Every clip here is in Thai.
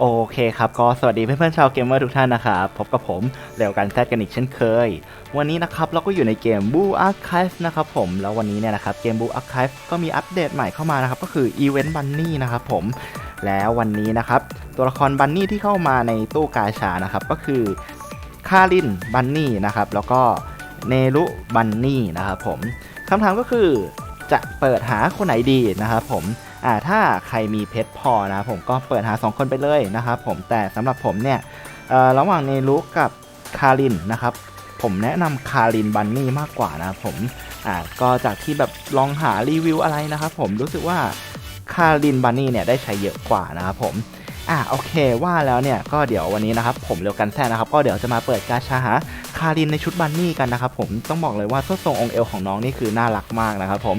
โอเคครับ ก็สวัสดีเพื่อนๆชาวเกมเมอร์ทุกท่านนะครับพบกับผมเร็วกันแซดกันอีกเช่นเคย วันนี้นะครับเราก็อยู่ในเกม Boo Archive นะครับผมแล้ววันนี้เนี่ยนะครับเกม Boo Archive ก็มีอัปเดตใหม่เข้ามานะครับก็คือ Event Bunny นะครับผมแล้ววันนี้นะครับตัวละครบันนี่ที่เข้ามาในตู้กาชานะครับก็คือคารินบันนี่นะครับแล้วก็เนรุบันนี่นะครับผมคำถามก็คือจะเปิดหาคนไหนดีนะครับผม อ่าถ้าใครมีเพชรพอนะผมก็เปิดหา 2 คนไปเลยนะครับผมแต่สำหรับผมเนี่ยเอ่อระหว่างเนรุกับคารินนะครับผมแนะนำคารินบันนี่มากกว่านะผมอ่าก็จากที่แบบลองหารีวิวอะไรนะครับผมรู้สึกว่าคารินบันนี่เนี่ยได้ใช้เยอะกว่านะครับผมอ่าโอเคว่าแล้วเนี่ยก็เดี๋ยววันนี้นะครับผมเร็วกันแท้นะครับ ก็เดี๋ยวจะมาเปิดกาชาหาคารินในชุดบันนี่กันนะครับผมต้องบอกเลยว่าส้นทรงองค์เอวของน้องนี่คือน่ารักมากนะครับผม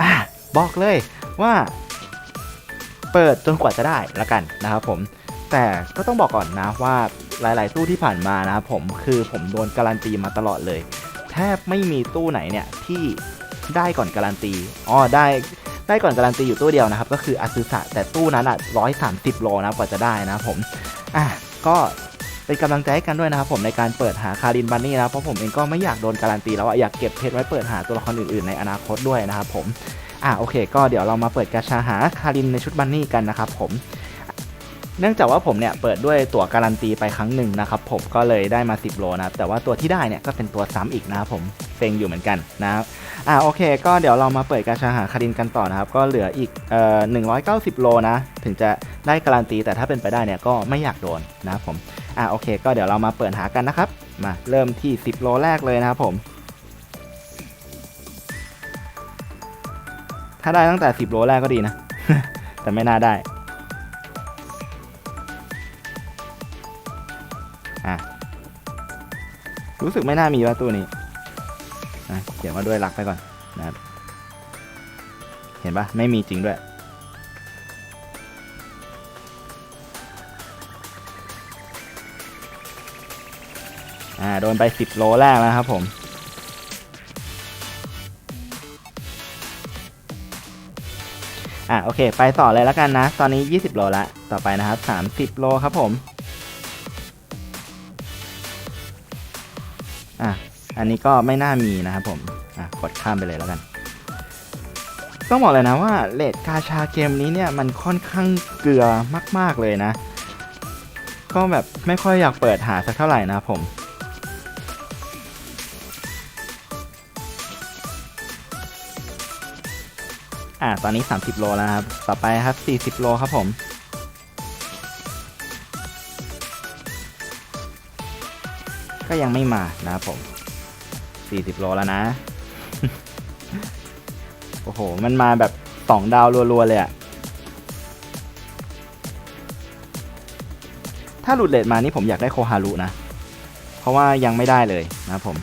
อ่าบอกเลยว่า เปิดจนกว่าจะได้ละกันนะครับผมแต่ก็ต้องบอกก่อนนะว่าหลาย ๆ ตู้ที่ผ่านมานะครับผมคือผมโดนการันตีมาตลอดเลย แทบไม่มีตู้ไหนเนี่ยที่ได้ก่อนการันตีอ๋อได้ได้ก่อนการันตีอยู่ตู้เดียวนะครับ ก็คืออาซึสะแต่ตู้นั้นอะร้อยสามสิบโลนะกว่าจะได้นะผมอะก็เป็นกำลังใจให้กันด้วยนะครับผมในการเปิดหาคารินบันนี่นะเพราะผมเองก็ไม่อยากโดนการันตีแล้วอยากเก็บเพชรไว้เปิดหาตัวละครอื่น ๆ ในอนาคตด้วยนะครับผม อะโอเค ก็เดี๋ยวเรามาเปิดกาชาหาคารินในชุดบันนี่กันนะครับผมเนื่องจากว่าผมเนี่ยเปิดด้วยตั๋วการันตีไปครั้งหนึ่งนะครับผมก็เลยได้มา 10 โลนะครับแต่ว่าตัวที่ได้เนี่ยก็เป็นตัวซ้ำอีกนะครับผมเซ็งอยู่เหมือนกันนะครับอะโอเค ก็เดี๋ยวเรามาเปิดกาชาหาคารินกันต่อนะครับ ก็เหลืออีกเอ่อ190โลนะ ถึงจะได้การันตีแต่ถ้าเป็นไปได้เนี่ยก็ไม่อยากโดนนะครับผมอะโอเค ก็เดี๋ยวเรามาเปิดหากันนะครับมาเริ่มที่ 10 โลแรกเลยนะครับผม ถ้าได้ตั้งแต่ 10 โลแรกก็ดีนะ แต่ไม่น่าได้ อะ รู้สึกไม่น่ามีว่าตู้นี้อะเขียนว่าด้วยรักไปก่อนนะครับ เห็นปะไม่มีจริงด้วยอ่าโดนไป 10 โลแรกแล้วครับผม อะโอเค ไปต่อเลยแล้วกันนะ ตอนนี้ 20 โลละ ต่อไปนะครับ 30 โลครับผม อะ อันนี้ก็ไม่น่ามีนะครับผม อะ กดข้ามไปเลยแล้วกัน ต้องบอกเลยนะว่าเลดกาชาเกมนี้เนี่ยมันค่อนข้างเกลือมาก ๆเลยนะ ก็แบบไม่ค่อยอยากเปิดหาสักเท่าไหร่นะครับผม อ่า ตอนนี้ 30 โลแล้วครับ ต่อไปครับ 40 โลครับผม ก็ยังไม่มานะครับผม 40 โลแล้วนะ โอ้โห มันมาแบบ 2 ดาวรัวๆเลยอะถ้าหลุดเลทมานี่ผมอยากได้โคฮารุนะ เพราะว่ายังไม่ได้เลยนะครับผม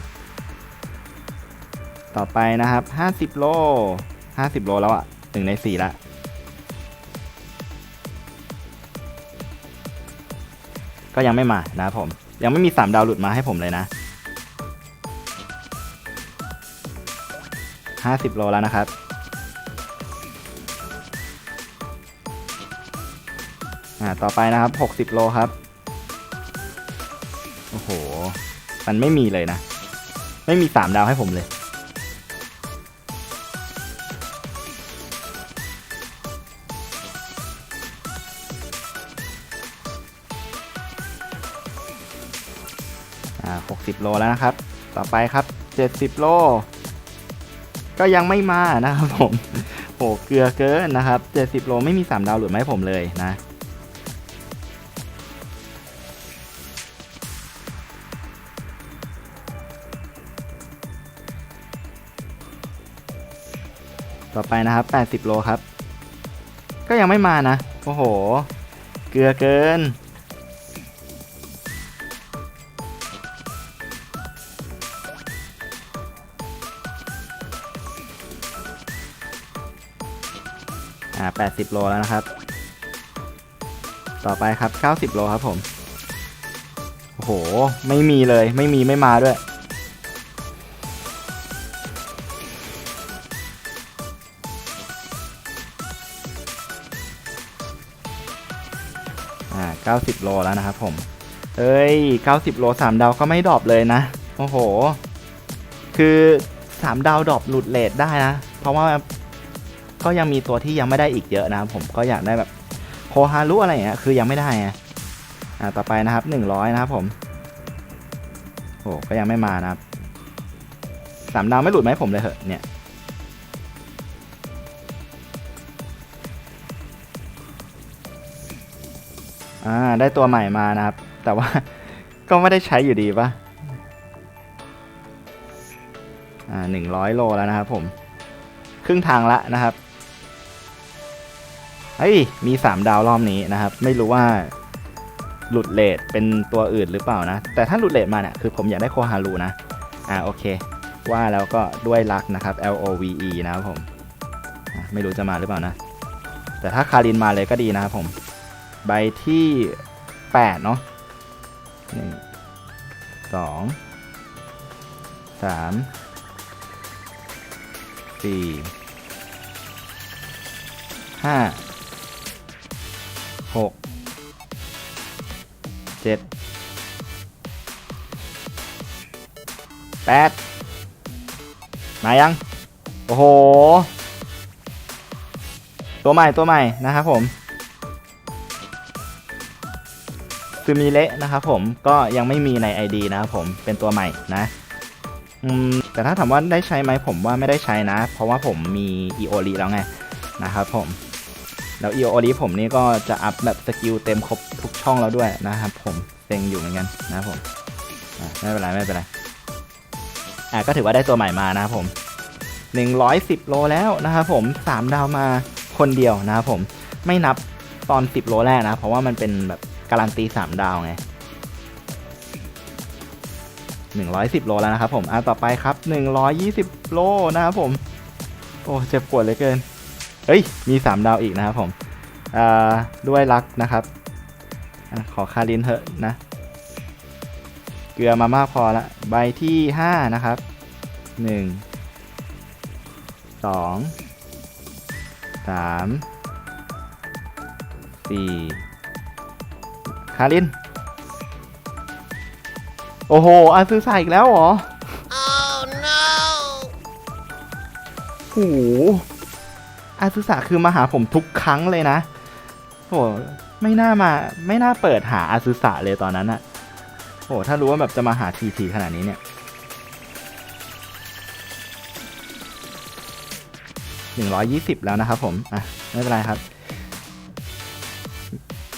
ต่อไปนะครับ 50 โล 50 โลแล้วอะหนึ่งในสี่ละก็ยังไม่มานะผม ยังไม่มี 3 ดาวหลุดมาให้ผมเลยนะ 50 โลแล้วนะครับ อ่า ต่อไปนะครับ 60 โลครับ โอ้โห มันไม่มีเลยนะ ไม่มี 3 ดาวให้ผมเลย 60 โลแล้วนะครับ ต่อไปครับ 70 โล ก็ยังไม่มานะครับผมโหเกลือเกินนะครับ 70 โลไม่มี 3 ดาวหลุดมาให้ผมเลยนะต่อไปนะครับ 80 โลครับ ก็ยังไม่มานะ โอ้โห เกลือเกิน 80 โลแล้วนะครับ ต่อไปครับ 90 โลครับผม โอ้โห ไม่มีเลย ไม่มีไม่มาด้วย อ่า 90 โลแล้วนะครับผม เอ้ย 90 โล 3 ดาวก็ไม่ดรอปเลยนะ โอ้โห คือ 3 ดาวดรอปหลุดเลทได้นะ เพราะว่า ก็ยังมีตัวที่ยังไม่ได้อีกเยอะนะครับผมก็อยากได้แบบโคฮารุอะไรอย่างเงี้ยคือยังไม่ได้ไงอ่าต่อไปนะครับ 100 นะครับผมโอ้ก็ยังไม่มานะครับสามดาวไม่หลุดไหมผมเลยเหอะเนี่ยอ่าได้ตัวใหม่มานะครับ แต่ว่าก็ไม่ได้ใช้อยู่ดีปะอ่าหนึ่งร้อยโลแล้วนะครับผม ครึ่งทางละนะครับ เฮ้ย มีสามดาวรอบนี้นะครับ ไม่รู้ว่าหลุดเลทเป็นตัวอื่นหรือเปล่านะ แต่ถ้าหลุดเลทมาเนี่ยคือผมอยากได้โคฮารุนะ อ่าโอเค ว่าแล้วก็ด้วยรักนะครับ L O V E นะครับผม ไม่รู้จะมาหรือเปล่านะ แต่ถ้าคารินมาเลยก็ดีนะครับผม ใบที่ 8 เนาะหนึ่งสองสามสี่ห้า หกเจ็ดแปดมายัง โอ้โห ตัวใหม่ตัวใหม่นะครับผมซูมิเละนะครับผมก็ยังไม่มีใน ID นะครับผมเป็นตัวใหม่นะอืมแต่ถ้าถามว่าได้ใช้ไหมผมว่าไม่ได้ใช้นะ เพราะว่าผมมี e o r i แล้วไงนะครับผม แล้ว e o r i ผมนี่ก็จะอัพแบบสกิลเต็มครบทุกช่องแล้วด้วยนะครับผมเซ็งอยู่เหมือนกันนะครับผมไม่เป็นไรไม่เป็นไรอะก็ถือว่าได้ตัวใหม่มานะครับผม 110 โลแล้วนะครับผม 3 ดาวมาคนเดียวนะครับผมไม่นับตอน 10 โลแรกนะ เพราะว่ามันเป็นแบบการันตี 3 ดาวไง 110 โลแล้วนะครับผมอะต่อไปครับ 120 โลนะครับผม โอ้เจ็บปวดเหลยเกิน เฮ้ย มี 3 ดาวอีกนะครับผมอ่าด้วยรักนะครับอะขอคารินเถอะนะ เกลือมามากพอละ ใบที่ 5 นะครับ 1 2 3 4 คาริน โอ้โห อาซูซาอีกแล้วเหรอ Oh no! โอ้โห อาซูซาคือมาหาผมทุกครั้งเลยนะโอ้ไม่น่ามาไม่น่าเปิดหาอาซูซาเลยตอนนั้นอะโอ้ถ้ารู้ว่าแบบจะมาหาทีทีขนาดนี้เนี่ยหนึ่งร้อยยี่สิบแล้วนะครับผม อะ ไม่เป็นไรครับ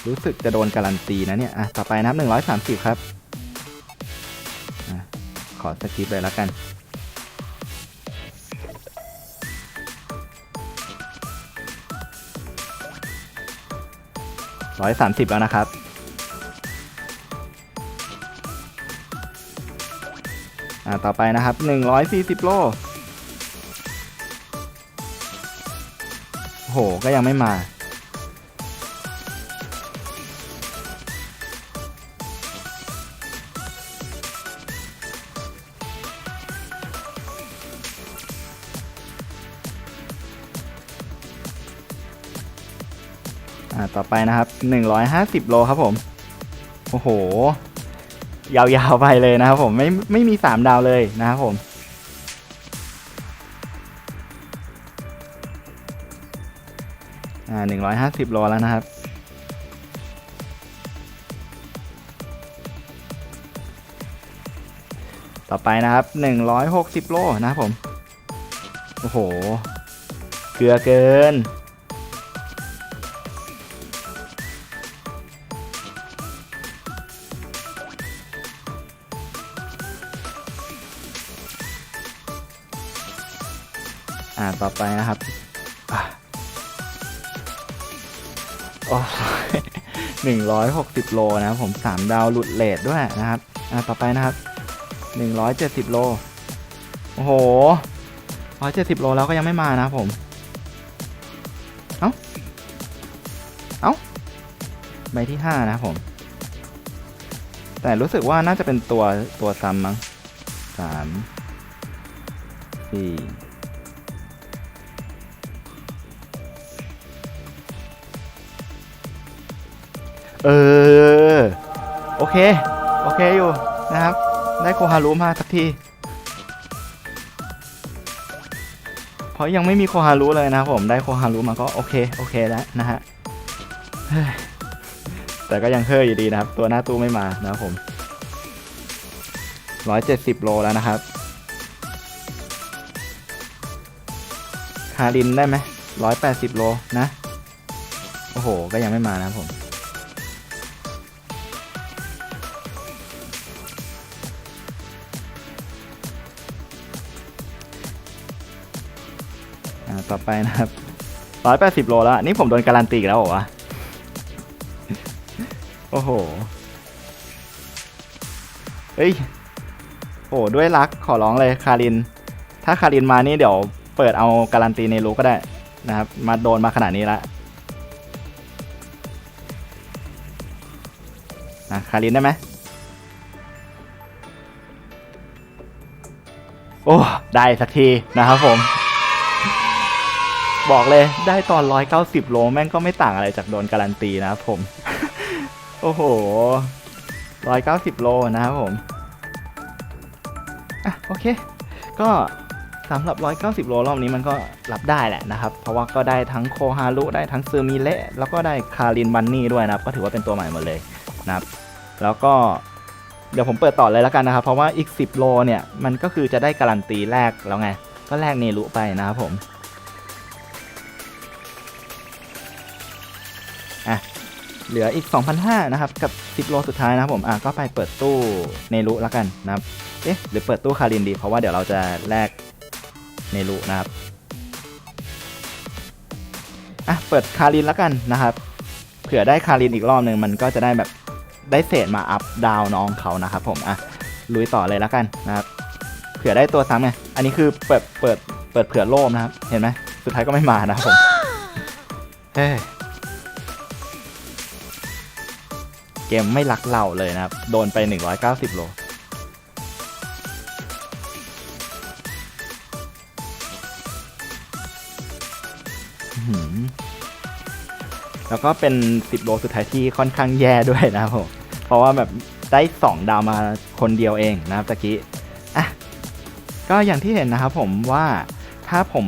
รู้สึกจะโดนการันตีนะเนี่ย อะ ต่อไปนะครับหนึ่งร้อยสามสิบครับ อะ ขอสกิปเลยแล้วกัน ร้อยสามสิบแล้วนะครับ อ่า ต่อไปนะครับหนึ่งร้อยสี่สิบโลโห ก็ยังไม่มา อ่าต่อไปนะครับ 150 โลครับผม โอ้โห ยาวๆไปเลยนะครับผมไม่ไม่มี 3 ดาวเลยนะครับผมอ่า150โลแล้วนะครับต่อไปนะครับ 160 โลนะครับผม โอ้โห เกลือเกิน ต่อไปนะครับหนึ่งร้อยหกสิบโลนะครับผมสามดาวหลุดเลทด้วยนะครับอ่าต่อไปนะครับหนึ่งร้อยเจ็ดสิบโล โอ้โหร้อยเจ็ดสิบโลแล้วก็ยังไม่มานะครับผม เอ้า เอ้า ใบที่ห้านะครับผม แต่รู้สึกว่าน่าจะเป็นตัวตัวซ้ำมั้งสามสี่ เออ โอเค โอเคอยู่นะครับ ได้โคฮารุมาสักที เพราะยังไม่มีโคฮารุเลยนะครับผม ได้โคฮารุมาก็โอเค โอเคแล้วนะฮะแต่ก็ยังเฮ่ออยู่ดีนะครับ ตัวหน้าตู้ไม่มานะครับผม170โลแล้วนะครับ คารินได้ไหม180โลนะ โอ้โห ก็ยังไม่มานะครับผม ต่อไปนะครับ180โลแล้ว นี่ผมโดนการันตีแล้วเหรอวะ โอ้โห เฮ้ย โอ้ด้วยรักขอร้องเลยคาริน ถ้าคารินมานี่เดี๋ยวเปิดเอาการันตีในรูก็ได้นะครับ มาโดนมาขนาดนี้ละนะคารินได้ไหมโอ้ ได้สักทีนะครับผม บอกเลยได้ตอน 190 โลแม่งก็ไม่ต่างอะไรจากโดนการันตีนะครับผม โอ้โห 190 โลนะครับผม อะโอเค ก็สำหรับ 190 โลรอบนี้มันก็รับได้แหละนะครับ เพราะว่าก็ได้ทั้งโคฮารุ ได้ทั้งซูมิเละแล้วก็ได้คารินบันนี่ด้วยนะครับ ก็ถือว่าเป็นตัวใหม่หมดเลยนะครับ แล้วก็เดี๋ยวผมเปิดต่อเลยแล้วกันนะครับ เพราะว่าอีก 10 โลเนี่ย มันก็คือจะได้การันตีแรกแล้วไง ก็แลกเนรุไปนะครับผม อะเหลืออีก 2,500นะครับกับ 10 โลสุดท้ายนะครับผมอะก็ไปเปิดตู้เนรุแล้วกันนะครับเอ๊ะหรือเปิดตู้คารินดี เพราะว่าเดี๋ยวเราจะแลกเนรุนะครับอะเปิดคารินแล้วกันนะครับเผื่อได้คารินอีกรอบหนึ่งมันก็จะได้แบบได้เศษมาอัพดาวน้องเขานะครับผมอะลุยต่อเลยแล้วกันนะครับเผื่อได้ตัวซ้ำไงอันนี้คือเปิดเปิดเปิดเผื่อโล่มนะครับ เห็นไหมสุดท้ายก็ไม่มานะครับผมเฮ้ เกมไม่รักเราเลยนะครับ โดนไป 190 โล แล้วก็เป็น 10 โลสุดท้ายที่ค่อนข้างแย่ด้วยนะครับผม เพราะว่าแบบได้ 2 ดาวมาคนเดียวเองนะครับตะกี้ อะ ก็อย่างที่เห็นนะครับผมว่าถ้าผม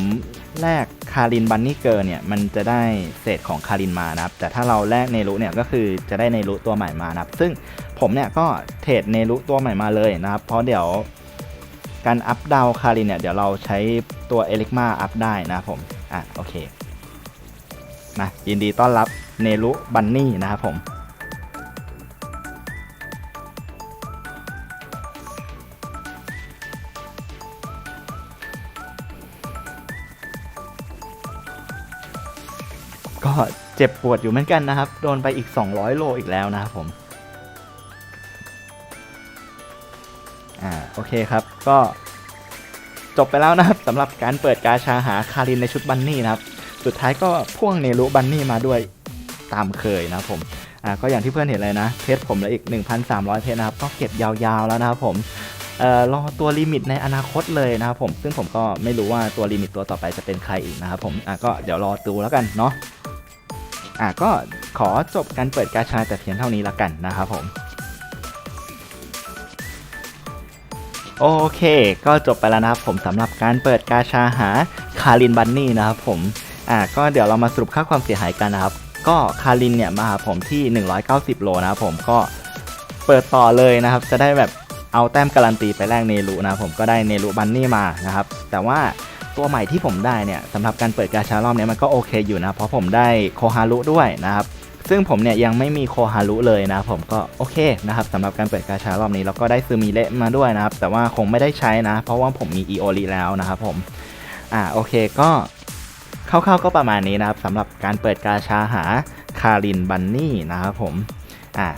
แลก คารินบันนี่เกิร์เนี่ยมันจะได้เศษของคารินมานะครับ แต่ถ้าเราแลกเนรุเนี่ยก็คือจะได้เนรุตัวใหม่มานะครับ ซึ่งผมเนี่ยก็เทรดเนรุตัวใหม่มาเลยนะครับ เพราะเดี๋ยวการอัพดาวคารินเนี่ยเดี๋ยวเราใช้ตัวเอลิกมาอัพได้นะครับผม อะโอเคมายินดีต้อนรับเนรุบันนี่นะครับผม เจ็บปวดอยู่เหมือนกันนะครับ โดนไปอีก 200 โลอีกแล้วนะครับผม อ่า โอเคครับ ก็จบไปแล้วนะครับสำหรับการเปิดกาชาหาคารินในชุดบันนี่นะครับ สุดท้ายก็พ่วงเนรุบันนี่มาด้วยตามเคยนะครับผม อ่า ก็อย่างที่เพื่อนเห็นเลยนะ เพชรผมเหลืออีก 1,300 เพชรนะครับก็เก็บยาวๆแล้วนะครับผมเอ่อรอตัวลิมิตในอนาคตเลยนะครับผม ซึ่งผมก็ไม่รู้ว่าตัวลิมิตตัวต่อไปจะเป็นใครอีกนะครับผม อะก็เดี๋ยวรอดูแล้วกันเนาะ อะก็ขอจบการเปิดกาชาแต่เพียงเท่านี้ละกันนะครับผมโอเค ก็จบไปแล้วนะครับผมสำหรับการเปิดกาชาหาคารินบันนี่นะครับผมอะก็เดี๋ยวเรามาสรุปค่าความเสียหายกันนะครับ ก็คารินเนี่ยมาหาผมที่ 190 โลนะครับผมก็เปิดต่อเลยนะครับ จะได้แบบเอาแต้มการันตีไปแลกเนรุนะครับผมก็ได้เนรุบันนี่มานะครับ แต่ว่า ตัวใหม่ที่ผมได้เนี่ยสำหรับการเปิดกาชารอบเนี้ยมันก็โอเคอยู่นะ เพราะผมได้โคฮารุด้วยนะครับซึ่งผมเนี่ยยังไม่มีโคฮารุเลยนะผมก็โอเคนะครับสำหรับการเปิดกาชารอบนี้แล้วก็ได้ซูมิเละมาด้วยนะครับ แต่ว่าคงไม่ได้ใช้นะ เพราะว่าผมมีอีโอริแล้วนะครับผมอ่าโอเคก็คร่าวๆก็ประมาณนี้นะครับสำหรับการเปิดกาชาหาคารินบันนี่นะครับผมอ่า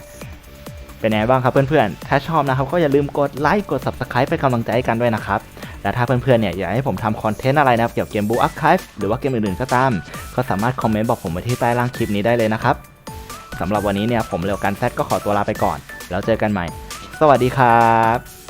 เป็นไงบ้างครับเพื่อนๆ ถ้าชอบนะครับก็อย่าลืมกดไลค์กด subscribe เป็นกำลังใจให้กันด้วยนะครับ และถ้าเพื่อนๆเนี่ยอยากให้ผมทำคอนเทนต์อะไรนะครับเกี่ยวกับเกมบูอัพค v ฟหรือว่าเกมอื่นๆก็ตาม ก็สามารถคอมเมนต์บอกผมไว้ที่ใต้ล่างคลิปนี้ได้เลยนะครับสำหรับวันนี้เนี่ยผมเร็วกันแซดก็ขอตัวลาไปก่อน แล้วเจอกันใหม่ สวัสดีครับ